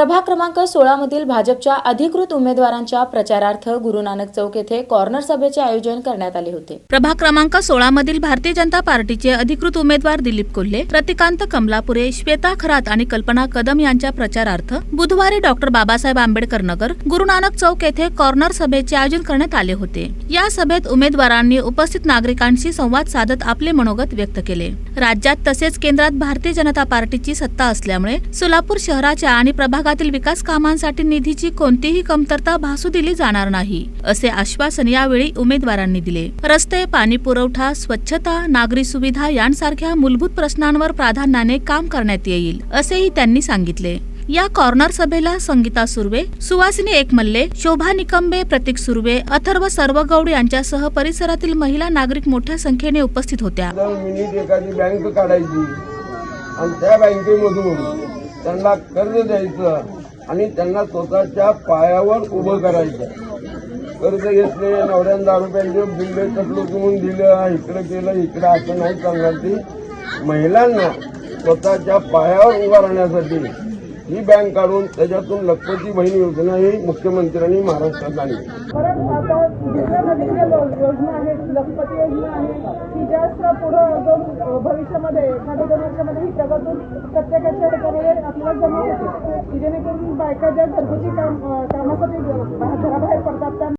प्रभाग क्रमांक सोळा मधील भाजपच्या अधिकृत उमेदवारांच्या प्रचारार्थ गुरुनानक चौक येथे कॉर्नर सभेचे आयोजन करण्यात आले होते. प्रभाग क्रमांक सोळा मधील भारतीय जनता पार्टीचे अधिकृत उमेदवार दिलीप कोल्हे प्रतिकांत कमलापुरे श्वेता खरात आणि कल्पना कदम यांच्या प्रचारार्थ बुधवारी डॉक्टर बाबासाहेब आंबेडकर नगर गुरु नानक चौक येथे कॉर्नर सभेचे आयोजन करण्यात आले होते. या सभेत उमेदवारांनी उपस्थित नागरिकांशी संवाद साधत आपले मनोगत व्यक्त केले. राज्यात तसेच केंद्रात भारतीय जनता पार्टीची सत्ता असल्यामुळे सोलापूर शहराच्या आणि प्रभागातील विकास कामांसाठी निधीची कोणतीही कमतरता भासू दिली जाणार नाही असे आश्वासन यावेळी उमेदवारांनी दिले. रस्ते पाणी पुरवठा स्वच्छता नागरी सुविधा यांसारख्या मूलभूत प्रश्नांवर प्राधान्याने काम करण्यात येईल असेही त्यांनी सांगितले. या कॉर्नर सभेला संगीता सुर्वे सुवासिनी एकमल्ले शोभा निकंबे प्रतीक सुर्वे अथर्व सर्वगौड यांच्यासह परिसरातील महिला नागरिक मोठ्या संख्येने उपस्थित होत्या. मिनिट एखादी बँक काढायची आणि त्या बँकेमधून त्यांना कर्ज द्यायचं आणि त्यांना स्वतःच्या पायावर उभं करायचं. कर्ज घेतले नवऱ्यानं दहा रुपयांचे बिल्ले तसलं करून दिलं इकडं केलं इकडं असं नाही चालणार ती. महिलांना स्वतःच्या पायावर उभा राहण्यासाठी ही बँक काढून त्याच्यातून लखपती बहीण योजना ही मुख्यमंत्र्यांनी महाराष्ट्रात आणली. योजना आहे लखपती योजना आहे की जास्त पुढं भविष्यामध्ये एखाद्या दोन ही प्रगत प्रत्येकाच्या ठिकाणी आपल्याला जमा होते. जेणेकरून बायका ज्या घरगुती काम कामासाठी घराबाहेर पडतात त्या